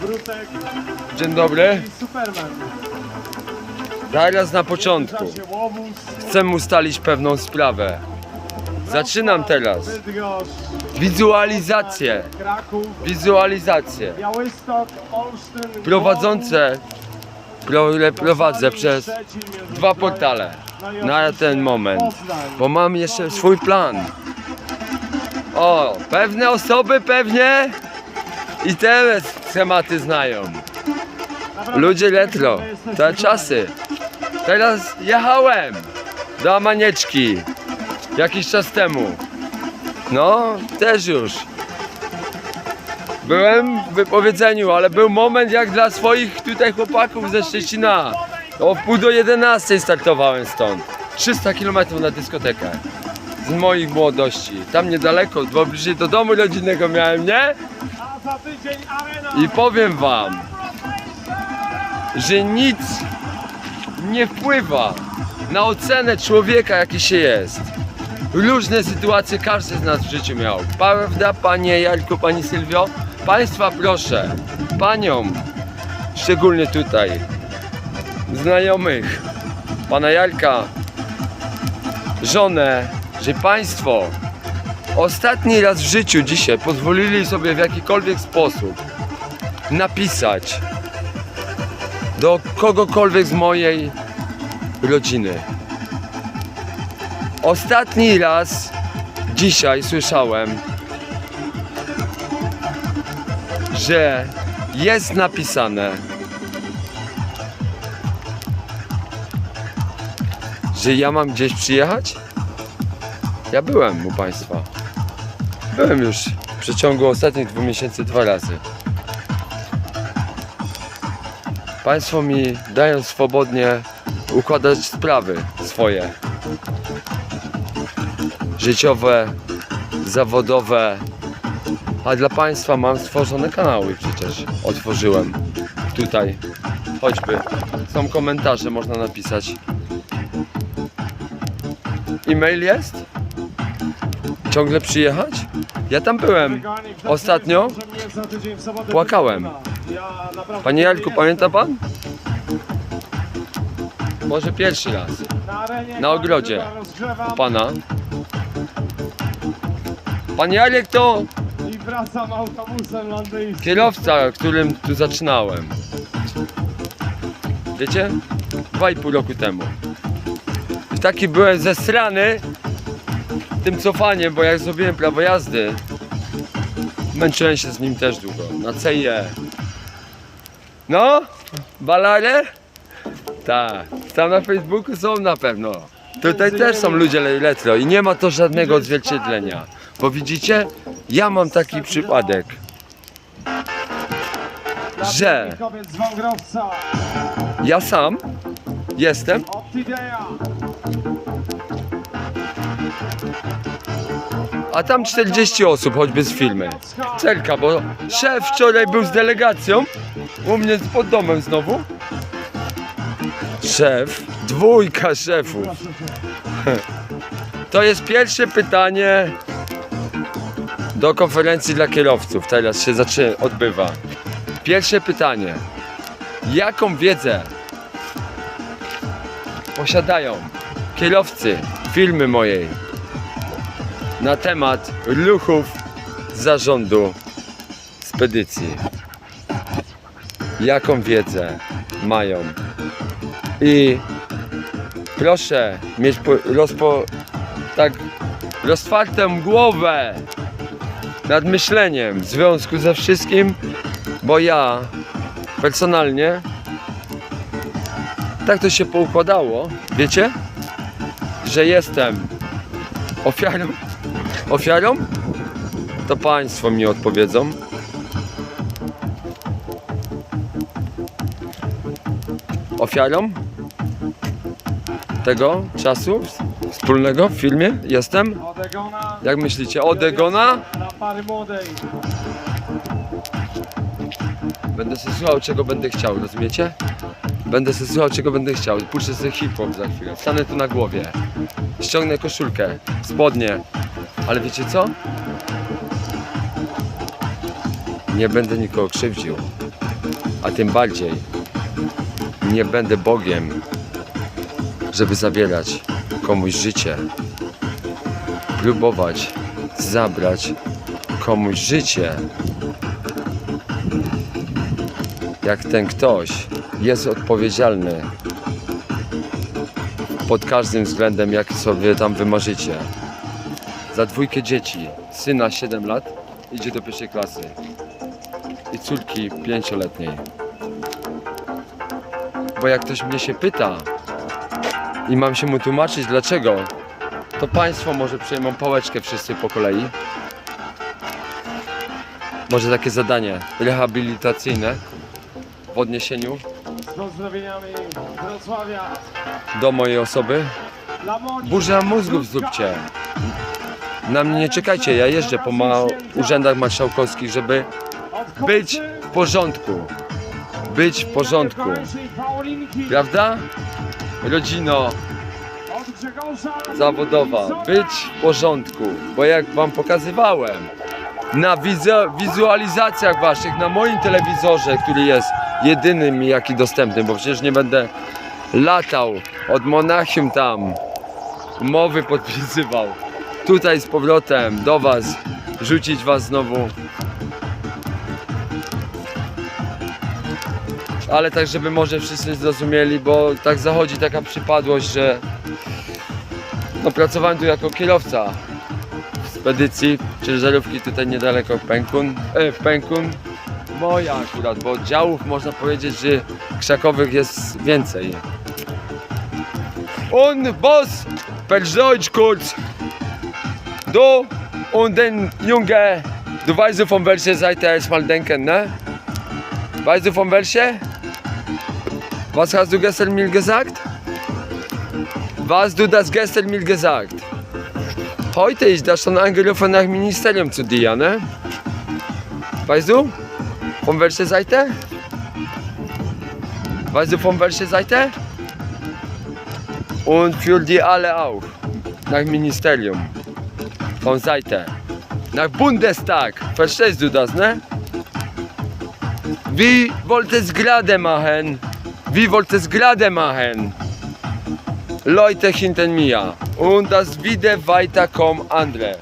Brutek Dzień dobry. i Superman. Zaraz na początku. Chcę ustalić pewną sprawę. Zaczynam teraz. Wizualizację. Wizualizację. Prowadzące. Pro, prowadzę przez dwa portale na ten moment. Bo mam jeszcze swój plan. O, pewne osoby pewnie i te schematy znają. Ludzie jesteście te czasy. Teraz jechałem do Amanieczki jakiś czas temu. No, też już. Byłem w wypowiedzeniu, ale był moment jak dla swoich tutaj chłopaków ze Szczecina. O wpół do 11 startowałem stąd. 300 km na dyskotekę. Z moich młodości. Tam niedaleko, bo bliżej do domu rodzinnego miałem, nie? I powiem wam, że nic nie wpływa na ocenę człowieka, jaki się jest. Różne sytuacje każdy z nas w życiu miał. Prawda, panie Jarku, pani Sylwio? Państwa proszę, panią, szczególnie tutaj, znajomych, pana Jarka, żonę, że państwo ostatni raz w życiu dzisiaj pozwolili sobie w jakikolwiek sposób napisać do kogokolwiek z mojej rodziny. Ostatni raz dzisiaj słyszałem, że jest napisane, że ja mam gdzieś przyjechać? Ja byłem u Państwa. Byłem już w przeciągu ostatnich dwóch miesięcy dwa razy. Państwo mi dają swobodnie układać sprawy swoje. Życiowe, zawodowe. A dla Państwa mam stworzone kanały przecież. Otworzyłem. Tutaj. Choćby. Są komentarze, można napisać. E-mail jest? Ciągle przyjechać? Ja tam byłem. Ostatnio płakałem. Panie Jarku, pamięta pan? Może pierwszy raz. Na, ogrodzie. pana. Pan Jarek to wracam autobusem londyńskim. kierowca, którym tu zaczynałem. Wiecie? Dwa i pół roku temu. I taki byłem zesrany tym cofaniem, bo jak zrobiłem prawo jazdy, męczyłem się z nim też długo. Na CIE. No? Balare? Tak. Tam na Facebooku są na pewno. Tutaj też są ludzie le- retro i nie ma to żadnego odzwierciedlenia. Bo widzicie, ja mam taki przypadek, że ja sam jestem. A tam 40 osób, choćby z filmy. Celka, bo szef wczoraj był z delegacją u mnie pod domem znowu. Szef, dwójka szefów. To jest pierwsze pytanie do konferencji dla kierowców. Teraz się zaczyna, odbywa. Pierwsze pytanie. Jaką wiedzę posiadają kierowcy firmy mojej na temat ruchów zarządu spedycji. Jaką wiedzę mają. I proszę mieć po, rozpo, tak roztwartą głowę nad myśleniem w związku ze wszystkim, bo ja personalnie tak to się poukładało, wiecie, że jestem ofiarą ofiarą? To Państwo mi odpowiedzą. Ofiarą tego czasu wspólnego w filmie jestem? Jak myślicie? Odegona? Będę sobie słuchał czego będę chciał, rozumiecie? Będę sobie słuchał czego będę chciał. Puszczę sobie hip-hop za chwilę. Stanę tu na głowie. Ściągnę koszulkę, spodnie. Ale wiecie co? Nie będę nikogo krzywdził. a tym bardziej nie będę Bogiem, żeby zabierać komuś życie, próbować zabrać komuś życie. Jak ten ktoś jest odpowiedzialny pod każdym względem, jaki sobie tam wymarzycie. Za dwójkę dzieci, syna 7 lat, idzie do pierwszej klasy i córki pięcioletniej. Bo jak ktoś mnie się pyta i mam się mu tłumaczyć dlaczego, to państwo może przejmą pałeczkę wszyscy po kolei. Może takie zadanie rehabilitacyjne w odniesieniu Z pozdrowieniami Wrocławia. do mojej osoby. Burza mózgów zróbcie. Na mnie nie czekajcie, ja jeżdżę po ma- urzędach marszałkowskich, żeby być w porządku. Być w porządku. Prawda? Rodzino zawodowa. Być w porządku. Bo jak wam pokazywałem na wizu- wizualizacjach waszych, na moim telewizorze, który jest jedynym jaki dostępny, bo przecież nie będę latał od Monachium tam, umowy podpisywał. Tutaj z powrotem do was, rzucić was znowu. Ale tak, żeby może wszyscy zrozumieli, bo tak zachodzi taka przypadłość, że no pracowałem tu jako kierowca spedycji ciężarówki tutaj niedaleko Pękun, e, w Pękun. Moja akurat, bo oddziałów można powiedzieć, że krzakowych jest więcej. Und Boss per Deutsch kurz. Du und den Junge, du weißt von welcher Seite erstmal denken, ne? Weißt du von welcher? Was hast du gestern mir gesagt? Was du das gestern mir gesagt? Heute ist das schon angerufen nach Ministerium zu dir, ne? Weißt du? Von welcher Seite? Weißt du von welcher Seite? Und für die alle auch. Nach Ministerium. Von Seite. Nach Bundestag. Verstehst du das, ne? Wie wollt es gerade machen? Wie wollt es gerade machen? Leute hinter mir und das wieder weiter kommen andere.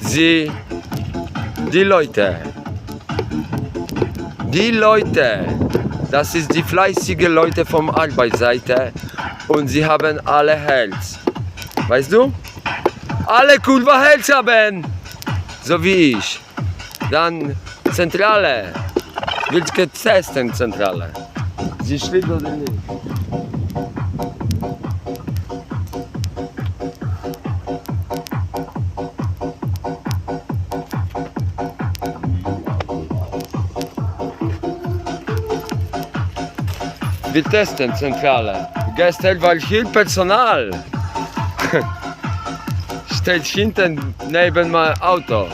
Sie, die Leute, die Leute, das ist die fleißige Leute vom Arbeitsseite und sie haben alle Herz. Weißt du? Alle kurwa Herz haben, so wie ich. Dann Zentrale, wielkie Testen Zentrale. Sie do niej. Wir testen Zentrale. Gestern war hier Personal. Steht hinten neben meinem Auto.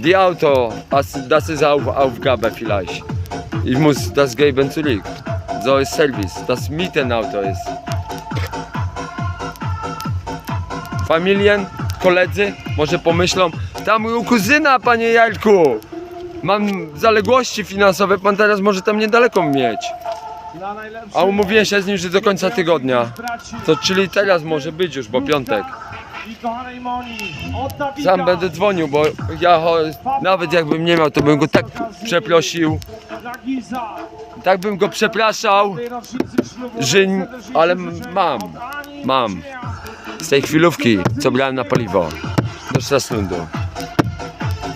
Die Auto, das ist auch Aufgabe vielleicht. Ich muss das geben zurück. So ist Service. Das Mietenauto ist. Familien, koledzy może pomyślą, tam u kuzyna, panie Jarku. Mam zaległości finansowe, pan teraz może tam niedaleko mieć. A umówiłem się z nim, że do końca tygodnia. To czyli teraz może być już, bo piątek. Sam będę dzwonił, bo ja nawet jakbym nie miał, to bym go tak przeprosił. Tak bym go przepraszał że ale mam, mam. Z tej chwilówki, co brałem na paliwo do Strassundu.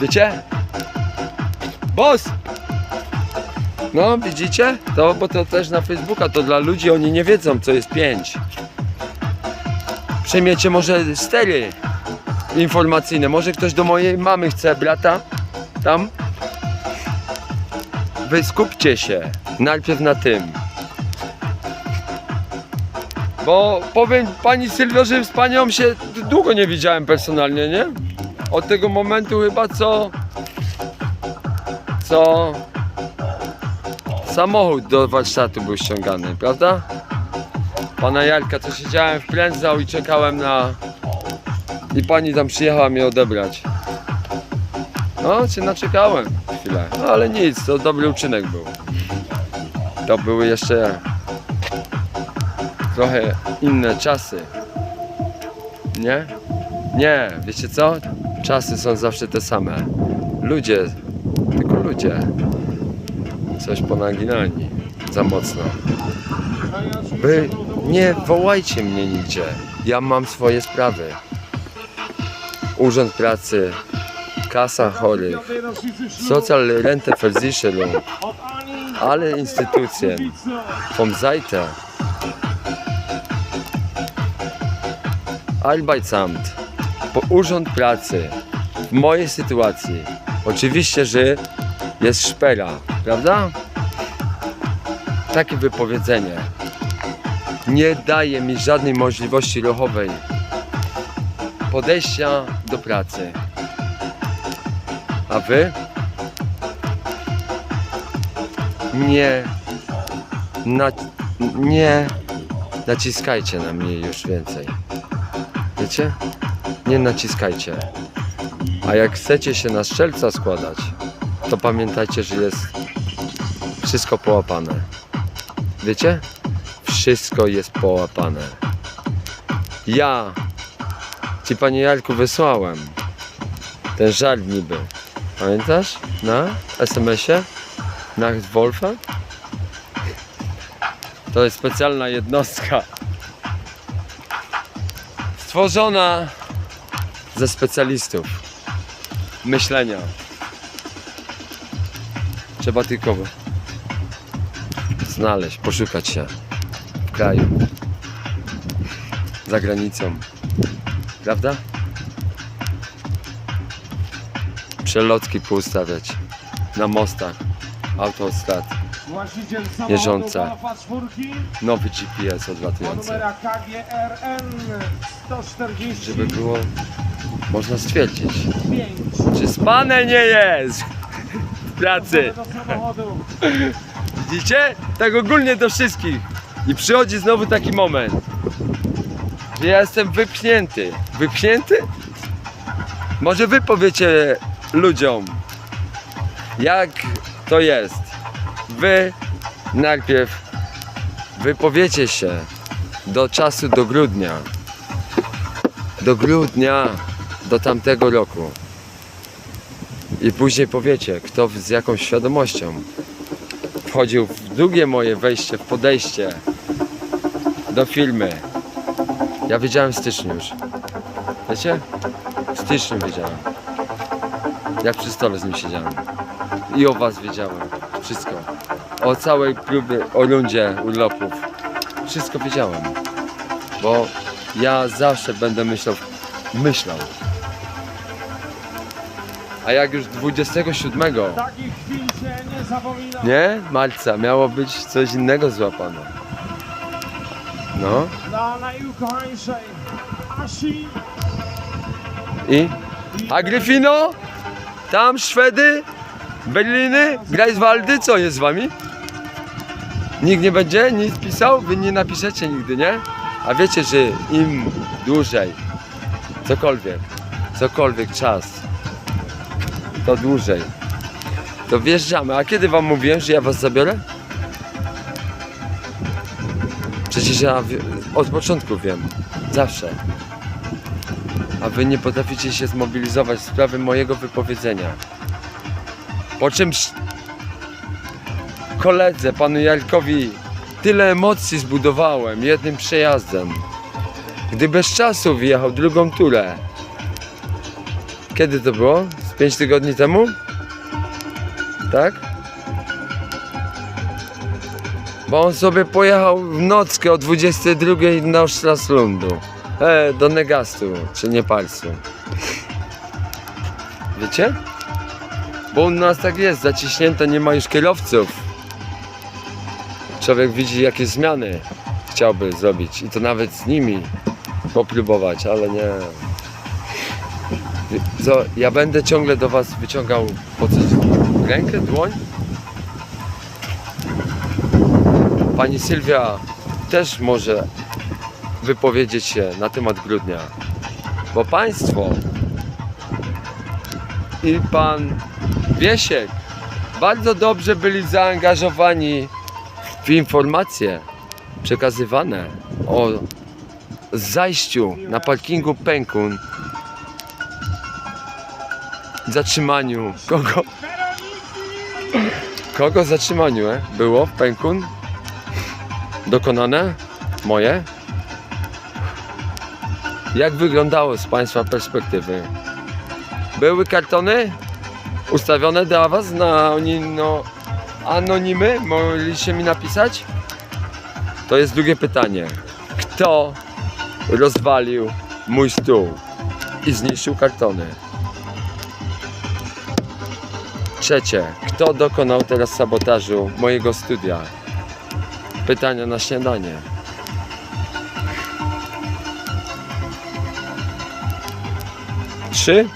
Wiecie? Boss! No, widzicie? To, bo to też na Facebooka, to dla ludzi, oni nie wiedzą, co jest 5. Przejmiecie może stery informacyjne, może ktoś do mojej mamy chce, brata, tam. Wy skupcie się najpierw na tym. Bo powiem pani Sylwio, że z panią się długo nie widziałem personalnie, nie? Od tego momentu chyba co... Co... Samochód do warsztatu był ściągany, prawda? Pana Jarka, co siedziałem w prędzał i czekałem na... I pani tam przyjechała mnie odebrać. No, cię naczekałem chwilę. No, ale nic, to dobry uczynek był. To były jeszcze trochę inne czasy. Nie? Nie, wiecie co? Czasy są zawsze te same. Ludzie, tylko ludzie. Coś ponaginani. Za mocno. No nie wołajcie mnie nigdzie. Ja mam swoje sprawy. Urząd Pracy, Kasa Chorych, Social Renteversicherung, alle Instytucje, vom Seite, Arbeitsamt, Urząd Pracy, w mojej sytuacji, oczywiście, że jest szpera, prawda? Takie wypowiedzenie nie daje mi żadnej możliwości ruchowej podejścia do pracy. A wy? Nie na, nie naciskajcie na mnie już więcej. Wiecie? Nie naciskajcie. A jak chcecie się na strzelca składać, to pamiętajcie, że jest wszystko połapane. Wiecie? Wszystko jest połapane. Ja ci panie Jarku wysłałem ten żart niby. Pamiętasz? Na SMS-ie? Na Wolfa? To jest specjalna jednostka stworzona ze specjalistów myślenia. Trzeba tylko znaleźć, poszukać się w kraju, za granicą. Prawda? Przelotki poustawiać na mostach, autostrad, Jeżdżąca. samochodu Alfa 4 nowy GPS odlatujący. numerach KGRN 145 Żeby było można stwierdzić, czy spane nie jest w pracy. Widzicie? Tak ogólnie do wszystkich. I przychodzi znowu taki moment, że ja jestem wypchnięty. Wypchnięty? Może wy powiecie ludziom, jak to jest. Wy najpierw wypowiecie się do czasu do grudnia. Do grudnia, do tamtego roku. I później powiecie, kto z jaką świadomością wchodził w drugie moje wejście, w podejście do firmy. Ja wiedziałem w styczniu już. Wiecie? W styczniu wiedziałem. Jak przy stole z nim siedziałem. I o was wiedziałem. Wszystko. O całej próbie, o rundzie urlopów. Wszystko wiedziałem. Bo ja zawsze będę myślał, myślał. A jak już 27 Takich chwil się nie zapomina. nie? Marca miało być coś innego złapane. No Dla najukochańszej Asi i? A Gryfino? Tam Szwedy? Berliny? Greifswaldy? Co jest z wami? Nikt nie będzie nic pisał? Wy nie napiszecie nigdy, nie? A wiecie, że im dłużej, cokolwiek, cokolwiek czas, to dłużej. To wjeżdżamy. A kiedy wam mówiłem, że ja was zabiorę? Przecież ja od początku wiem. Zawsze. A wy nie potraficie się zmobilizować w sprawie mojego wypowiedzenia. Po czym sz- koledze, panu Jarkowi, tyle emocji zbudowałem jednym przejazdem. Gdy bez czasu wyjechał drugą turę. Kiedy to było? Z 5 tygodni temu? Tak? Bo on sobie pojechał w nockę o 22 do Straslundu. E, do Negastu, czy Nepalsu. Wiecie? Bo u nas tak jest, zaciśnięte, nie ma już kierowców. Człowiek widzi jakie zmiany chciałby zrobić i to nawet z nimi popróbować, ale nie. Ja będę ciągle do was wyciągał po rękę, dłoń? Pani Sylwia też może wypowiedzieć się na temat grudnia. Bo państwo i pan Wiesiek bardzo dobrze byli zaangażowani w informacje przekazywane o zajściu na parkingu Pękun, zatrzymaniu kogo? Kogo zatrzymaniu e? było w Pękun? Dokonane? Moje? Jak wyglądało z Państwa perspektywy? Były kartony ustawione dla Was na no, anonimy? Mogliście mi napisać? To jest drugie pytanie. Kto rozwalił mój stół i zniszczył kartony? Trzecie. Kto dokonał teraz sabotażu mojego studia? Pytania na śniadanie. Trzy?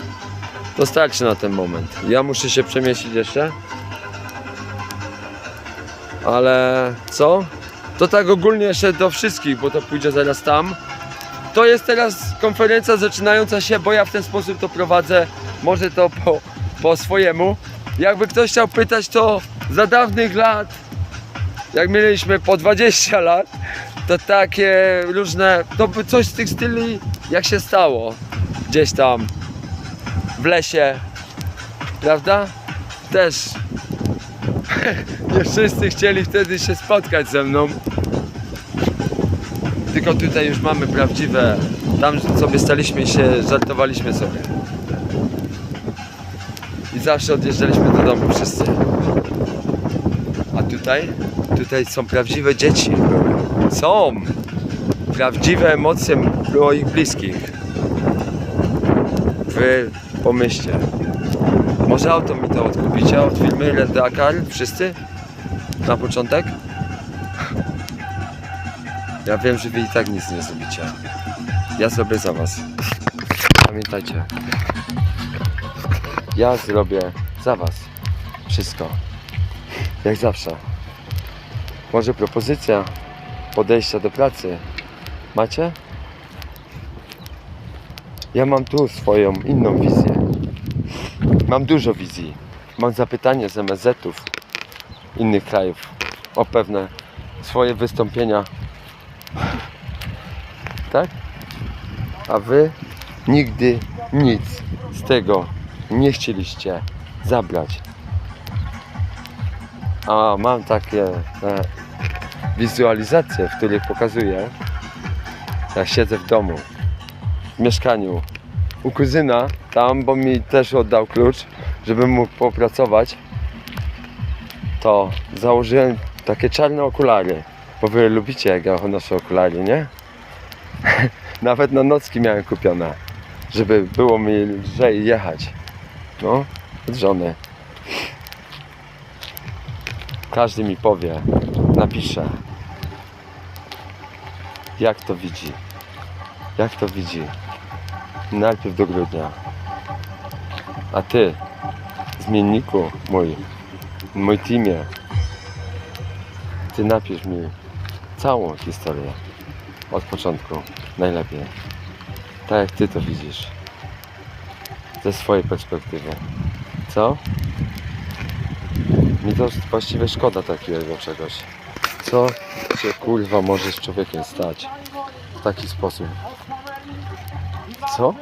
To starczy na ten moment. Ja muszę się przemieścić jeszcze. Ale co? To tak ogólnie jeszcze do wszystkich, bo to pójdzie zaraz tam. To jest teraz konferencja zaczynająca się, bo ja w ten sposób to prowadzę. Może to po, po swojemu. Jakby ktoś chciał pytać, to za dawnych lat, jak mieliśmy po 20 lat, to takie różne, to coś z tych styli, jak się stało gdzieś tam w lesie, prawda? Też nie wszyscy chcieli wtedy się spotkać ze mną. Tylko tutaj już mamy prawdziwe, tam sobie staliśmy się żartowaliśmy sobie. I zawsze odjeżdżaliśmy do domu wszyscy. A tutaj? Tutaj są prawdziwe dzieci. Są! Prawdziwe emocje moich bliskich. Wy pomyślcie. Może auto mi to odkupicie od firmy Red Dakar? Wszyscy? Na początek? Ja wiem, że wy i tak nic nie zrobicie. Ja zrobię za was. Pamiętajcie. Ja zrobię za was wszystko. Jak zawsze. Może propozycja podejścia do pracy macie? Ja mam tu swoją inną wizję. Mam dużo wizji. Mam zapytanie z MSZ-ów innych krajów o pewne swoje wystąpienia. Tak? A wy nigdy nic z tego nie chcieliście zabrać. A mam takie e, wizualizacje, w których pokazuję, jak siedzę w domu, w mieszkaniu u kuzyna tam, bo mi też oddał klucz, żebym mógł popracować, to założyłem takie czarne okulary, bo wy lubicie jak ja noszę okulary, nie? Nawet na nocki miałem kupione, żeby było mi lżej jechać. No, od żony. Każdy mi powie, napisze, jak to widzi. Jak to widzi. Najpierw do grudnia. A ty, zmienniku mój, mój teamie, ty napisz mi całą historię od początku, najlepiej. Tak jak ty to widzisz. Ze swojej perspektywy. Co? Mi to właściwie szkoda takiego czegoś. Co się kurwa może z człowiekiem stać w taki sposób? Co?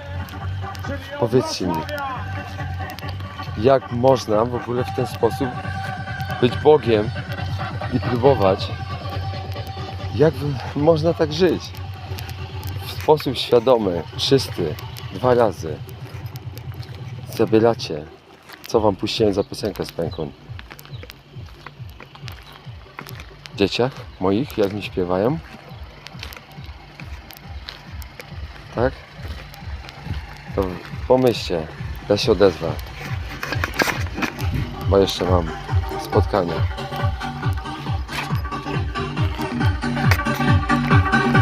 Powiedzcie mi, jak można w ogóle w ten sposób być Bogiem i próbować, jak można tak żyć? W sposób świadomy, czysty, dwa razy. Zabieracie. Co wam puściłem za piosenkę z pęką? Dzieciach moich, jak mi śpiewają? Tak? To pomyślcie, ja się odezwę. Bo jeszcze mam spotkanie.